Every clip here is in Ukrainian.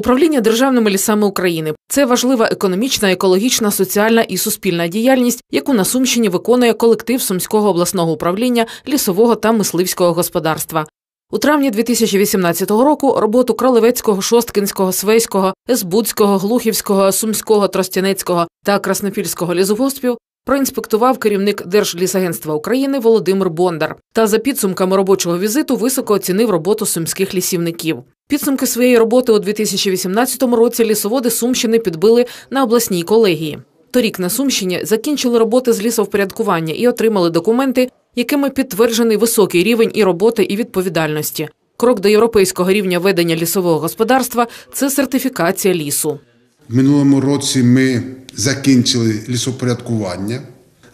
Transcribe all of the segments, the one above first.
Управління державними лісами України це важлива економічна, екологічна, соціальна і суспільна діяльність, яку на Сумщині виконує колектив Сумського обласного управління лісового та мисливського господарства. У травні 2018 року роботу Кролевецького, Шосткинського, Свейського, Есбудського, Глухівського, Сумського, Тростянецького та Краснопільського лісогоспів проінспектував керівник Держлісагентства України Володимир Бондар та за підсумками робочого візиту високо оцінив роботу сумських лісівників. Підсумки своєї роботи у 2018 році лісоводи Сумщини підбили на обласній колегії. Торік на Сумщині закінчили роботи з лісовпорядкування і отримали документи, якими підтверджений високий рівень і роботи, і відповідальності. Крок до європейського рівня ведення лісового господарства це сертифікація лісу. В минулому році ми закінчили лісопорядкування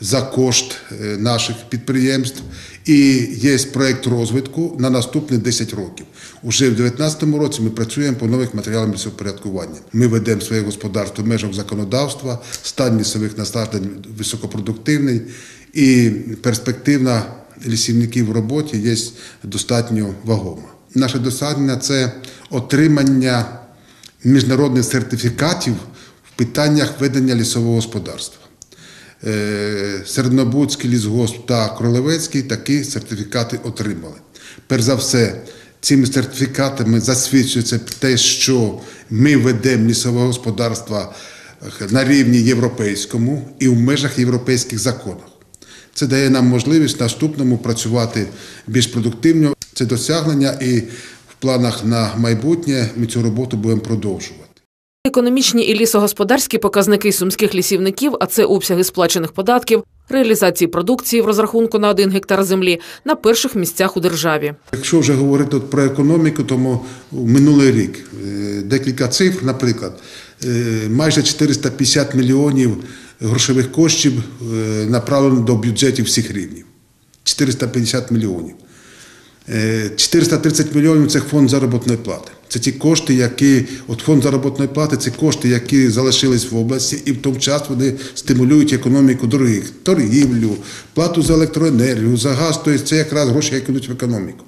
за кошт е, наших підприємств, і є проєкт розвитку на наступні 10 років. Уже в 2019 році ми працюємо по нових матеріалах лісопорядкування. Ми ведемо своє господарство в межах законодавства, стан лісових насаджень високопродуктивний і перспективна лісівників в роботі є достатньо вагома. Наше досягнення це отримання міжнародних сертифікатів в питаннях ведення лісового господарства. Е, Середнобудський лісгосп та Кролевецький такі сертифікати отримали. Перш за все, цими сертифікатами засвідчується те, що ми ведемо лісове господарство на рівні європейському і в межах європейських законів. Це дає нам можливість наступному працювати більш продуктивно. Це досягнення, і в планах на майбутнє ми цю роботу будемо продовжувати. Економічні і лісогосподарські показники сумських лісівників, а це обсяги сплачених податків, реалізації продукції в розрахунку на один гектар землі на перших місцях у державі. Якщо вже говорити про економіку, то минулий рік е, декілька цифр, наприклад, е, майже 450 мільйонів грошових коштів е, направлено до бюджетів всіх рівнів. 450 мільйонів. 430 мільйонів це фонд заробітної плати. Це ті кошти, які от фонд заробітної плати, це кошти, які залишились в області, і в той час вони стимулюють економіку дорогих, торгівлю, плату за електроенергію, за газ, тобто це якраз гроші, які йдуть в економіку.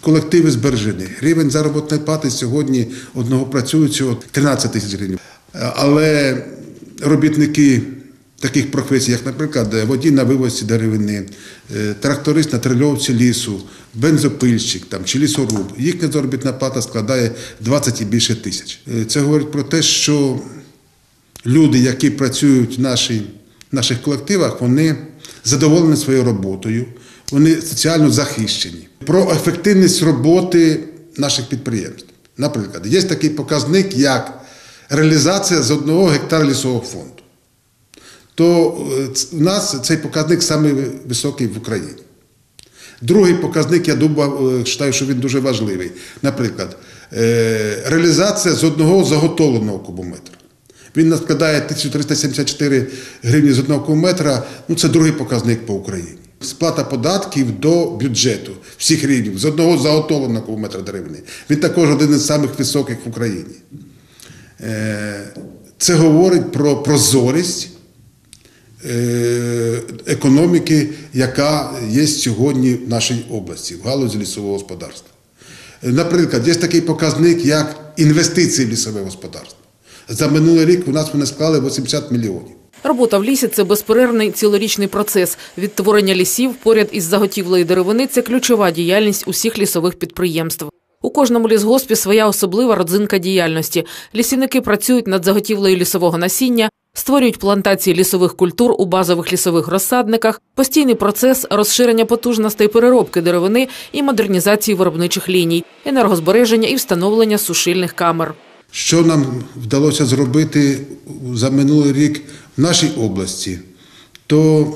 Колективи збережені. Рівень заробітної плати сьогодні одного працюючого 13 тисяч гривень. Але робітники таких професій, як, наприклад, водій на вивозці деревини, тракторист на трильовці лісу, бензопильщик там, чи лісоруб, їхня заробітна плата складає 20 і більше тисяч. Це говорить про те, що люди, які працюють в нашій, наших колективах, вони задоволені своєю роботою, вони соціально захищені. Про ефективність роботи наших підприємств. Наприклад, є такий показник, як реалізація з одного гектара лісового фонду. То в нас цей показник самий високий в Україні. Другий показник, я думаю, вважаю, що він дуже важливий. Наприклад, реалізація з одного заготовленого кубометра. Він складає 1374 гривні з одного кубометра, ну це другий показник по Україні. Сплата податків до бюджету всіх рівнів з одного заготовленого кубометра деревини. Він також один із самих високих в Україні. Це говорить про прозорість економіки, яка є сьогодні в нашій області, в галузі лісового господарства. Наприклад, є такий показник, як інвестиції в лісове господарство. За минулий рік у нас вони склали 80 мільйонів. Робота в лісі це безперервний цілорічний процес. Відтворення лісів поряд із заготівлею деревини це ключова діяльність усіх лісових підприємств. У кожному лісгоспі своя особлива родзинка діяльності. Лісівники працюють над заготівлею лісового насіння, створюють плантації лісових культур у базових лісових розсадниках, постійний процес розширення потужностей переробки деревини і модернізації виробничих ліній, енергозбереження і встановлення сушильних камер. Що нам вдалося зробити за минулий рік в нашій області, то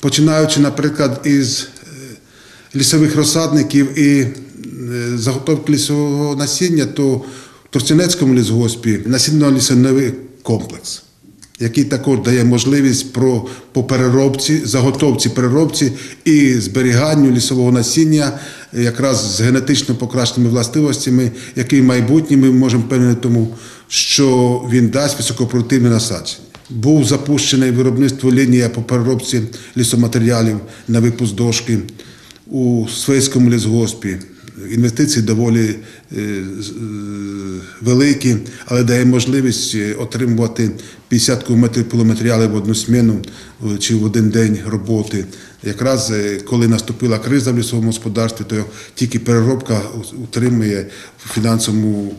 починаючи, наприклад, із лісових розсадників і заготовки лісового насіння, то в Торцянецькому лісгоспі насінно-лісовий комплекс, який також дає можливість про, по переробці, заготовці, переробці і зберіганню лісового насіння якраз з генетично покращеними властивостями, який в майбутньому ми можемо певнити тому, що він дасть високопродуктивне насадження. Був запущений виробництво лінія по переробці лісоматеріалів на випуск дошки у Свейському лісгоспі. Інвестиції доволі е, е, великі, але дає можливість е, отримувати 50 кубометрів пиломатеріалів в одну сміну чи в один день роботи. Якраз коли наступила криза в лісовому господарстві, то тільки переробка утримує в фінансовому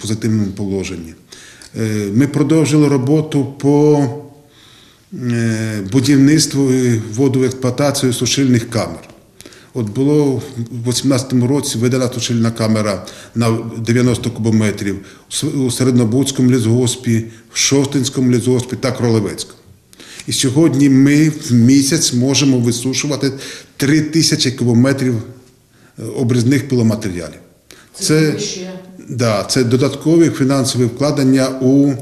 позитивному положенні. Ми продовжили роботу по будівництву і вводу в експлуатацію сушильних камер. От було в 2018 році введена сушильна камера на 90 кубометрів у Середнобудському лісгоспі, в Шостинському лісгоспі та Кролевецькому. І сьогодні ми в місяць можемо висушувати 3 тисячі кубометрів е, обрізних пиломатеріалів. Це, да, це додаткові фінансові вкладення у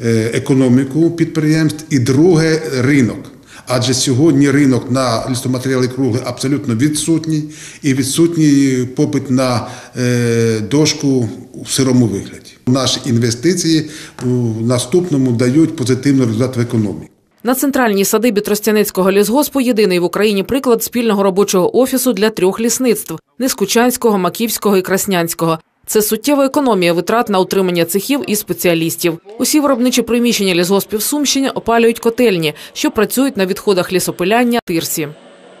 е, економіку підприємств і друге ринок. Адже сьогодні ринок на лісоматеріали кругли абсолютно відсутній і відсутній попит на е, дошку в сирому вигляді. Наші інвестиції у наступному дають позитивний результат в економіці. На центральній садибі Тростяницького лісгоспу єдиний в Україні приклад спільного робочого офісу для трьох лісництв Нескучанського, Маківського і Краснянського. Це суттєва економія витрат на утримання цехів і спеціалістів. Усі виробничі приміщення лісгоспів Сумщини опалюють котельні, що працюють на відходах лісопиляння тирсі.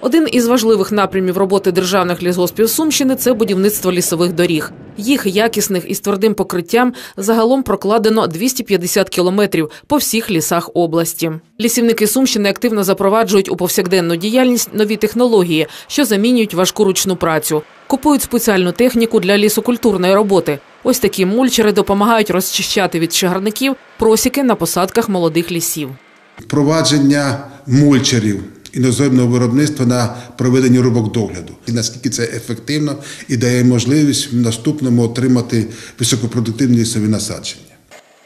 Один із важливих напрямів роботи державних лісгоспів Сумщини це будівництво лісових доріг. Їх якісних і з твердим покриттям загалом прокладено 250 кілометрів по всіх лісах області. Лісівники Сумщини активно запроваджують у повсякденну діяльність нові технології, що замінюють важку ручну працю. Купують спеціальну техніку для лісокультурної роботи. Ось такі мульчери допомагають розчищати від чагарників просіки на посадках молодих лісів. впровадження мульчерів іноземного виробництва на проведення рубок догляду. І наскільки це ефективно і дає можливість в наступному отримати високопродуктивні лісові насадження.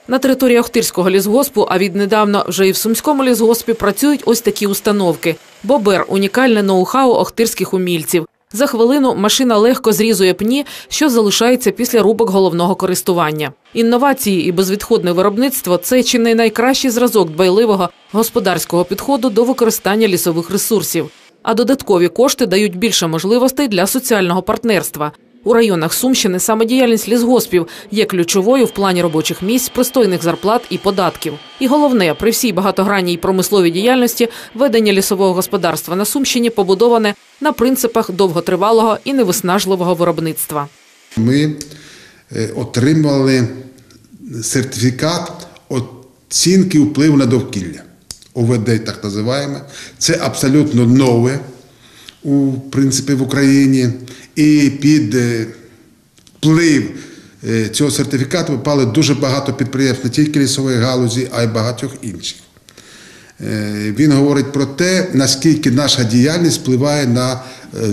На території Охтирського лісгоспу, а віднедавна вже і в Сумському лісгоспі працюють ось такі установки. Бобер унікальне ноу-хау охтирських умільців. За хвилину машина легко зрізує пні, що залишається після рубок головного користування. Інновації і безвідходне виробництво це чи не найкращий зразок дбайливого господарського підходу до використання лісових ресурсів. А додаткові кошти дають більше можливостей для соціального партнерства. У районах Сумщини саме діяльність лісгоспів є ключовою в плані робочих місць, пристойних зарплат і податків. І головне, при всій багатогранній промисловій діяльності ведення лісового господарства на Сумщині побудоване на принципах довготривалого і невиснажливого виробництва. Ми е, отримали сертифікат оцінки впливу на довкілля. ОВД, так називаємо. Це абсолютно нове у принципі в Україні. І під е, вплив е, цього сертифікату попали дуже багато підприємств не тільки лісової галузі, а й багатьох інших. Е, Він говорить про те, наскільки наша діяльність впливає на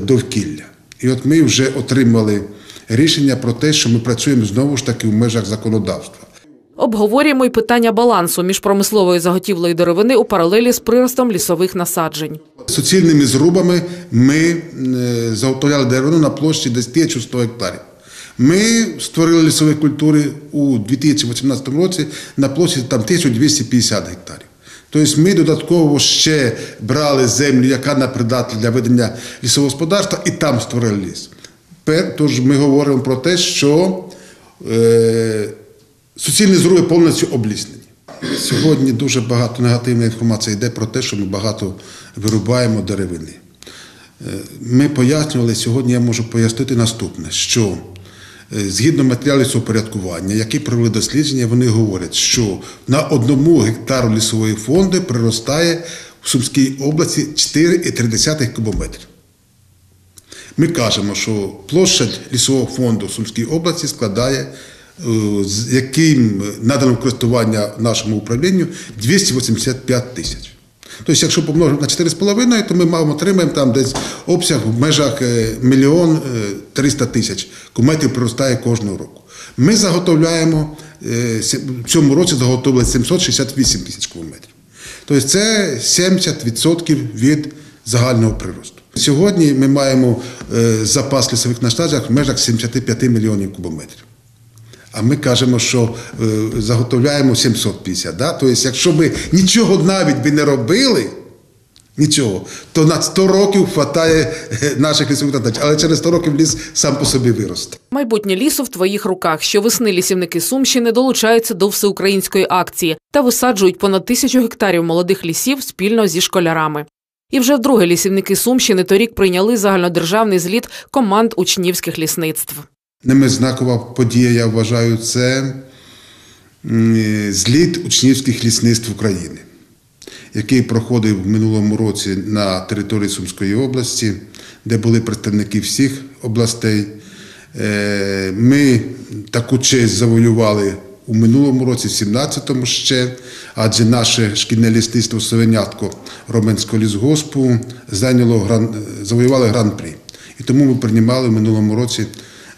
довкілля. І от ми вже отримали рішення про те, що ми працюємо знову ж таки в межах законодавства. Обговорюємо й питання балансу між промисловою заготівлею деревини у паралелі з приростом лісових насаджень. Суцільними зрубами ми е, заготовляли деревину на площі десь 1100 гектарів. Ми створили лісові культури у 2018 році на площі там 1250 гектарів. Тобто ми додатково ще брали землю, яка не придатна для ведення лісового господарства, і там створили ліс. Тож ми говоримо про те, що е, суцільні зруби повністю обліснені. Сьогодні дуже багато негативної інформації йде про те, що ми багато вирубаємо деревини. Е, Ми пояснювали, сьогодні я можу пояснити наступне, що е, згідно матеріалів супорядкування, які провели дослідження, вони говорять, що на одному гектару лісової фонду приростає в Сумській області 4,3 кубометрів. Ми кажемо, що площа лісового фонду в Сумській області складає, з яким надано користування нашому управлінню 285 тисяч. Тобто, якщо помножити на 4,5, то ми маємо отримаємо там десь обсяг в межах е, мільйон е, 300 тисяч кубометрів приростає кожного року. Ми заготовляємо е, в цьому році заготовили 768 тисяч кубометрів. Тобто це 70% від загального приросту. Сьогодні ми маємо е, запас лісових насаджень в межах 75 мільйонів кубометрів. А ми кажемо, що е, заготовляємо 750. Да? Тобто, якщо ми нічого навіть би не робили, Нічого. То на 100 років хватає е, наших лісових надач, але через 100 років ліс сам по собі виросте. Майбутнє лісу в твоїх руках. Щовесни лісівники Сумщини долучаються до всеукраїнської акції та висаджують понад тисячу гектарів молодих лісів спільно зі школярами. І вже вдруге лісівники Сумщини торік прийняли загальнодержавний зліт команд учнівських лісництв. Ними знакова подія, я вважаю, це зліт учнівських лісництв України, який проходив в минулому році на території Сумської області, де були представники всіх областей. Е, Ми таку честь завоювали у минулому році, в 17-му ще, адже наше шкільне лісництво Совенятко Роменського лісгоспу зайняло завоювали гран-прі. І тому ми приймали в минулому році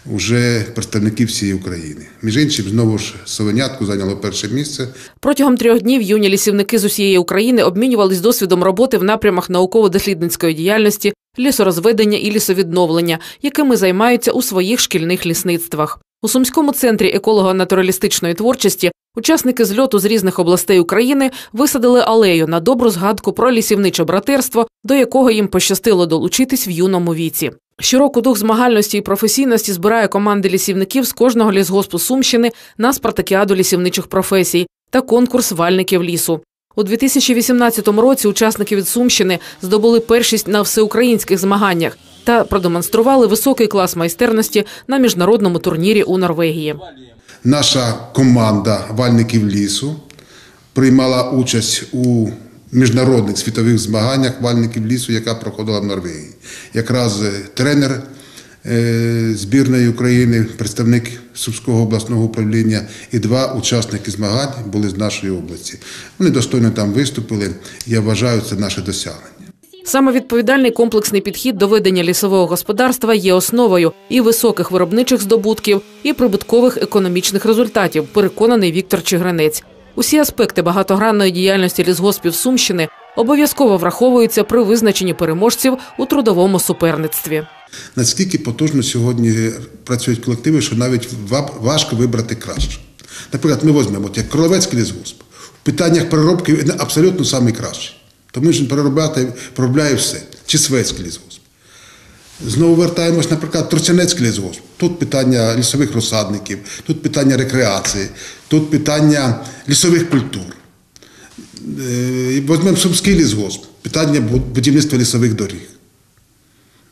вже представників всієї України. Між іншим, знову ж Совенятко зайняло перше місце. Протягом трьох днів юні лісівники з усієї України обмінювались досвідом роботи в напрямах науково-дослідницької діяльності, лісорозведення і лісовідновлення, якими займаються у своїх шкільних лісництвах. У Сумському центрі еколого-натуралістичної творчості учасники зльоту з різних областей України висадили алею на добру згадку про лісівниче братерство, до якого їм пощастило долучитись в юному віці. Щороку дух змагальності і професійності збирає команди лісівників з кожного лісгоспу Сумщини на спартакіаду лісівничих професій та конкурс вальників лісу. У 2018 році учасники від Сумщини здобули першість на всеукраїнських змаганнях та продемонстрували високий клас майстерності на міжнародному турнірі у Норвегії. Наша команда вальників лісу приймала участь у міжнародних світових змаганнях вальників лісу, яка проходила в Норвегії. Якраз е, тренер е, збірної України, представник Сумського обласного управління і два учасники змагань були з нашої області. Вони достойно там виступили. Я вважаю, це наше досягнення. Саме відповідальний комплексний підхід до ведення лісового господарства є основою і високих виробничих здобутків, і прибуткових економічних результатів. Переконаний Віктор Чигринець. Усі аспекти багатогранної діяльності лісгоспів Сумщини обов'язково враховуються при визначенні переможців у трудовому суперництві. Наскільки потужно сьогодні працюють колективи, що навіть ва- важко вибрати краще. Наприклад, ми візьмемо як Кроловецький лісгосп. В питаннях переробки абсолютно найкращий. Тому що він переробляє, все. Чи Свецький лісгосп. Знову вертаємось, наприклад, Тростянецький лісгосп. Тут питання лісових розсадників, тут питання рекреації, тут питання лісових культур. Е, Візьмемо Сумський лісгосп, питання будівництва лісових доріг.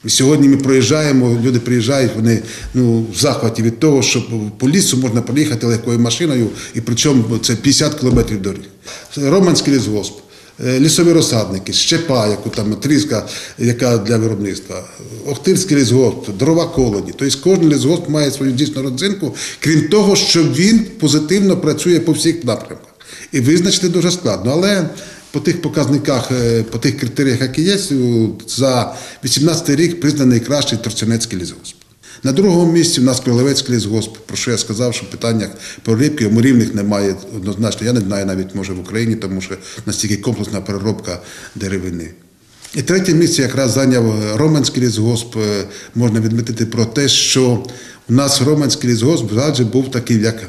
І сьогодні ми проїжджаємо, люди приїжджають, вони ну, в захваті від того, що по лісу можна проїхати легкою машиною, і причому це 50 кілометрів доріг. Романський лісгосп, лісові розсадники, щепа, яку там тріска, яка для виробництва, Охтирський лісгосп, дрова колоді. Тобто кожен лісгосп має свою дійсну родзинку, крім того, що він позитивно працює по всіх напрямках. І визначити дуже складно. Але по тих показниках, е, по тих критеріях, які є, за 18 рік признаний найкращий Торчанецький лісгосп. На другому місці в нас Кролевецький лісгосп, про що я сказав, що в питаннях переробки рівних немає однозначно. Я не знаю навіть може в Україні, тому що настільки комплексна переробка деревини. І третє місце якраз зайняв Романський лісгосп. Е, Можна відмітити про те, що у нас Романський лісгосп завжди був такий, як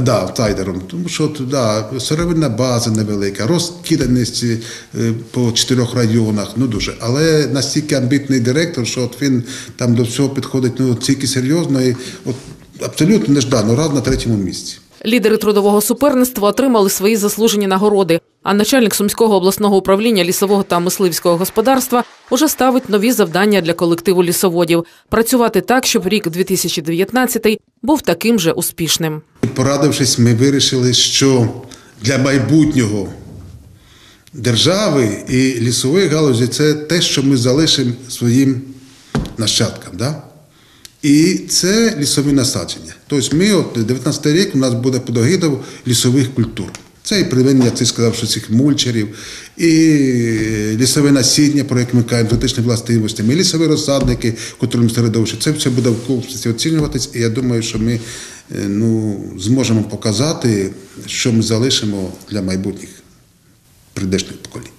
Да, цайдером. тому що да, сировинна база невелика, розкиданість е, по чотирьох районах, ну дуже. Але настільки амбітний директор, що от він там до всього підходить ну, тільки серйозно і от, абсолютно неждано, раз на третьому місці. Лідери трудового суперництва отримали свої заслужені нагороди. А начальник Сумського обласного управління лісового та мисливського господарства уже ставить нові завдання для колективу лісоводів працювати так, щоб рік 2019 був таким же успішним. Порадившись, ми вирішили, що для майбутнього держави і лісової галузі це те, що ми залишимо своїм нащадкам. Да? І це лісові насадження. Тобто ми, от 19 рік, у нас буде подогидов лісових культур. Це і приведення, як ти сказав, що цих мульчерів, і лісове насіння, про яке ми кажемо, дотичні властивості, і лісові розсадники, котрим середовище. Це все буде в комплексі оцінюватись, і я думаю, що ми е, ну, зможемо показати, що ми залишимо для майбутніх прийдешних поколінь.